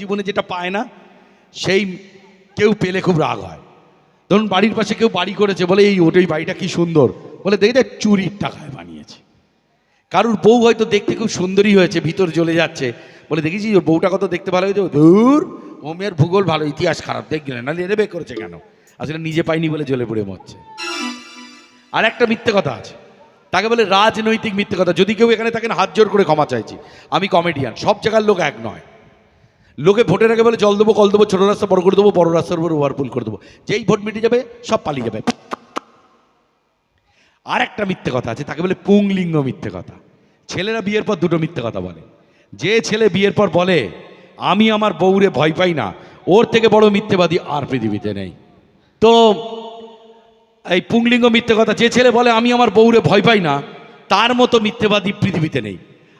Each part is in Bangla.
জীবনে যেটা পায় না, সেই কেউ পেলে খুব রাগ হয়। ধরুন বাড়ির পাশে কেউ বাড়ি করেছে, বলে এই ওটাই বাড়িটা কি সুন্দর? বলে দেখে দেখ, চুরির টাকায় বানিয়েছে। কারুর বউ হয়তো দেখতে খুব সুন্দরী হয়েছে, ভিতর জ্বলে যাচ্ছে। বলে দেখেছি ওর বউটা কত দেখতে ভালো হয়েছে? দূর ও মেয়ের ভূগোল ভালো, ইতিহাস খারাপ দেখলেন না বের করেছে কেন? আসলে নিজে পাইনি বলে জ্বলে পড়ে মরছে। আর একটা মিথ্যে কথা আছে। তাকে বলে রাজনৈতিক মিথ্যে কথা। যদি কেউ এখানে থাকেন, হাত জোর করে ক্ষমা চাইছি। আমি কমেডিয়ান সব জায়গার লোক এক নয়। লোকে ভোটের আগে বলে, জল দেবো, কল দেবো, ছোটো রাস্তা বড় করে দেবো, বড় রাস্তার উপর ওভারপুল করে দেবো। যেই ভোট মিটে যাবে, সব পালিয়ে যাবে। আর একটা মিথ্যে কথা আছে, তাকে বলে পুংলিঙ্গ মিথ্যে কথা। ছেলেরা বিয়ের পর দুটো মিথ্যে কথা বলে। যে ছেলে বিয়ের পর বলে, আমি আমার বউরে ভয় পাই না, ওর থেকে বড় মিথ্যেবাদী আর পৃথিবীতে নেই। তো এই পুংলিঙ্গ মিথ্যে কথা, যে ছেলে বলে, আমি আমার বউরে ভয় পাই না, তার মতো মিথ্যেবাদী পৃথিবীতে নেই।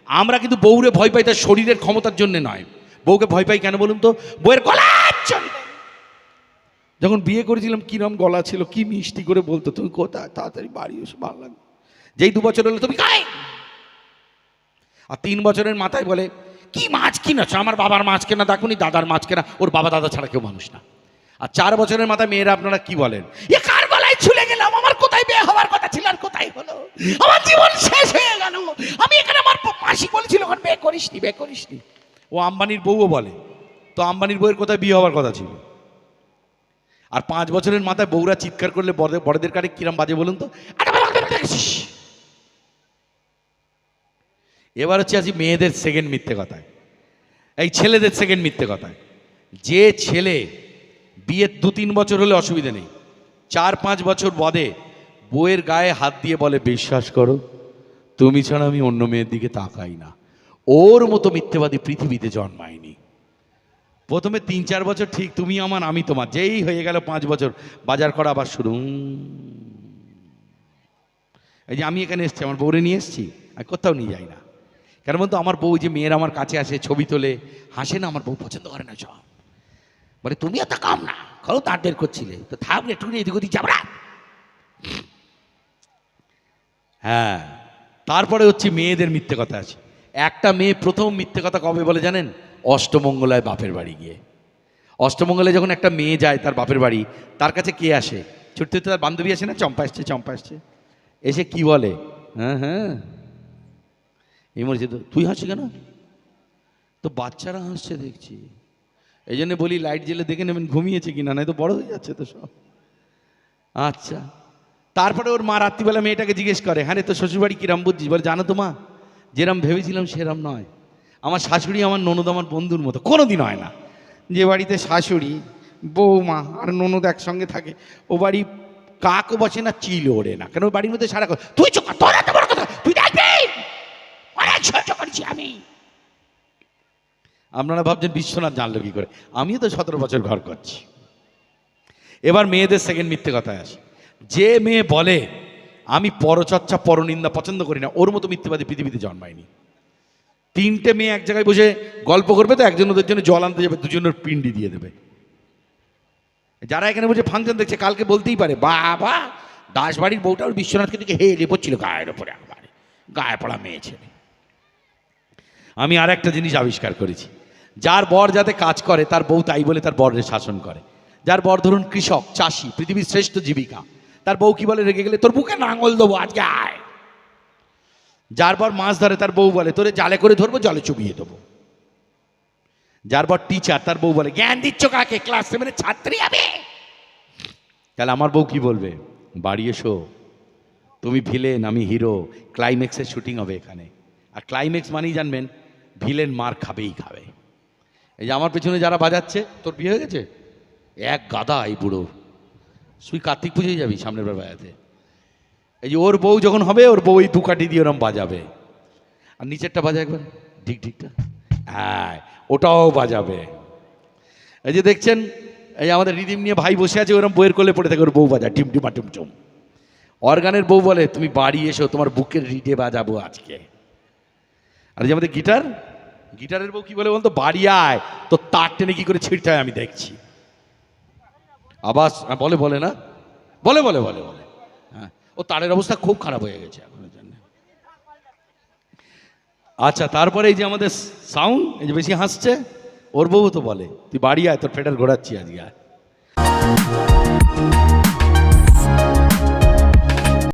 আমরা কিন্তু বউরে ভয় পাই, তার শরীরের ক্ষমতার জন্য নয়। বউকে ভয় পাই কেন বলুন তো? বউয়ের গলার জন্য। যখন বিয়ে করেছিলাম কিরম গলা ছিল, কি মিষ্টি করে বলতো, তুমি কোথায়? তাড়াতাড়ি বাড়ি এসে, ভালো লাগে যেই দু বছর হলো, তুমি খাই আর তিন বছরের মাথায় বলে, কি মাছ কিনেছ? আমার বাবার মাছ কেনা দেখুনি দাদার মাছ কেনা, ওর বাবা দাদা ছাড়া কেউ মানুষ না। আর চার বছরের মাথায় মেয়েরা আপনারা কি বলেন কার গলায় ছুলে গেলাম আমার হওয়ার কথা ছিল আর কোথায় হলো? আমার জীবন শেষ হয়ে গেল। আমি এখানে আমার মাসি বলেছিল ওখানে বিয়ে করিসনি বিয়ে করিসনি ও আম্বানির বউও বলে তো আম্বানির বউয়ের কোথায় বিয়ে হওয়ার কথা ছিল? আর পাঁচ বছরের মাথায় বউরা চিৎকার করলে বড়দের কারে কিরম বাজে বলুন তো? এবার হচ্ছে আছি মেয়েদের সেকেন্ড মিথ্যে কথায়। এই ছেলেদের সেকেন্ড মিথ্যে কথায়। যে ছেলে বিয়ের দু তিন বছর হলে অসুবিধা নেই। চার পাঁচ বছর বাদে বউয়ের গায়ে হাত দিয়ে বলে, বিশ্বাস করো, তুমি ছাড়া আমি অন্য মেয়ের দিকে তাকাই না। ওর মতো মিথ্যেবাদী পৃথিবীতে জন্মায়নি। প্রথমে তিন চার বছর ঠিক তুমি আমার, আমি তোমার। যেই হয়ে গেল পাঁচ বছর, বাজার করা আবার শুরু। এই যে আমি এখানে এসেছি, আমার বউরে নিয়ে এসেছি আমি কোথাও নিয়ে যাই না। কেন বলতো, আমার বউ যে মেয়ের আমার কাছে আসে, ছবি তোলে, হাসে না, আমার বউ পছন্দ করে না সব। বলে তুমি এত কাম না, কারও তার বের করছিলে তো থাকলে একটু এদিক ওদিক যাবরা হ্যাঁ। তারপরে হচ্ছে মেয়েদের মিথ্যে কথা আছে। একটা মেয়ে প্রথম মিথ্যে কথা কবে বলে জানেন? অষ্টমঙ্গলায় বাপের বাড়ি গিয়ে। অষ্টমঙ্গলে যখন একটা মেয়ে যায় তার বাপের বাড়ি, তার কাছে কে আসে? ছোট্ট ছোট্ট তার বান্ধবী আসে না? চম্পা আসছে চম্পা আসছে। এসে কি বলে? হ্যাঁ হ্যাঁ। এই মরেছে তুই হাসি কেন? তো বাচ্চারা হাসছে দেখছি। এই জন্য বলি, লাইট জেলে দেখে নেবেন, ঘুমিয়েছে কিনা? নয় তো বড় হয়ে যাচ্ছে তো সব। আচ্ছা। তারপরে ওর মা রাত্রিবেলা মেয়েটাকে জিজ্ঞেস করে হ্যাঁ তো শ্বশুরবাড়ি কিরাম বুঝছিস বলে, জানো তো মা যেরম ভেবেছিলাম সেরম নয়। আমার শাশুড়ি আমার ননদ আমার বন্ধুর মতো কোনো দিন হয় না। যে বাড়িতে শাশুড়ি, বৌমা আর ননদ একসঙ্গে থাকে, ও বাড়ি কাকও বসে না চিল ওড়ে না। কেন? বাড়ির মধ্যে সারা তুই চোখ তোর এত বড় কথা, তুই দেখবি? অনেক সহ্য করছি আমি। আপনারা ভাবছেন বিশ্বনাথ জানলো কি করে? আমিও তো সতেরো বছর ঘর করছি। এবার মেয়েদের সেকেন্ড মিথ্যে কথায় আসে। যে মেয়ে বলে, আমি পরচর্চা, পরনিন্দা পছন্দ করি না, ওর মতো মিথ্যেবাদী পৃথিবীতে জন্মায়নি। তিনটে মেয়ে এক জায়গায় বসে গল্প করবে, তো একজন ওদের জন্য জল আনতে যাবে, দুজনের পিন্ডি দিয়ে দেবে। যারা এখানে বসে ফাংশন দেখছে, কালকে বলতেই পারে, বাবা দাস বাড়ির বউটা ওর বিশ্বনাথকে দিকে হেলে পড়ছিল গায়ের ওপরে একবারে গায়ে পড়া মেয়ে ছেলে। আমি আর একটা জিনিস আবিষ্কার করেছি। যার বর যাতে কাজ করে, তার বউ তাই বলে তার বরের শাসন করে। যার বর ধরুন কৃষক, চাষি, পৃথিবীর শ্রেষ্ঠ জীবিকা তার বউ কি বলে, রেগে গেলে তোর বুকে নাঙল দেবো, আজকে আয়। যার বর মাছ ধরে তার বউ বলে, তোরে জালে করে ধরবো, জলে চুবিয়ে দেবো। যার বর টিচার তার বউ বলে, জ্ঞান দিচ্ছ কাকে? ক্লাস সেভেনের ছাত্রী আমি? তাহলে আমার বউ কি বলবে? বাড়ি এসো, তুমি ভিলেন আমি হিরো ক্লাইম্যাক্সের শুটিং হবে এখানে। আর ক্লাইম্যাক্স মানেই জানবেন ভিলেন মার খাবেই খাবে। এই যে আমার পেছনে যারা বাজাচ্ছে, তোর বিয়ে হয়ে গেছে? এক গাদা এই বুড়ো। তুই কার্তিক পুজোয় যাবি সামনের বার এই যে ওর বউ যখন হবে, ওর বউ এই দু কাঠি দিয়ে ওরম বাজাবে। আর নিচেরটা বাজা একবার, ঢিক ঢিকটা। হ্যাঁ ওটাও বাজাবে। এই যে দেখছেন, এই আমাদের রিদিম নিয়ে ভাই বসে আছে, ওরম বইয়ের কোলে পড়ে থাকে, ওর বউ বাজা টিম টিমা টুম টুম অর্গানের বউ বলে, তুমি বাড়ি এসো, তোমার বুকের রিডে বাজাবো আজকে। আর যে আমাদের গিটার, গিটারের বউ কি বলে বলতো? বাড়ি আয় তো তার টেনে কি করে ছিঁড়তে হয় আমি দেখছি। আবাস হ্যাঁ, বলে বলে না? বলে বলে বলে বলে। হ্যাঁ ও তারের অবস্থা খুব খারাপ হয়ে গেছে এখন জন্য। আচ্ছা তারপরে এই যে আমাদের সাউন্ড, এই যে বেশি হাসছে, ওর বউ তো বলে, তুই বাড়ি আয়, তোর ফেটার ঘোরাচ্ছি আজকে, আয়।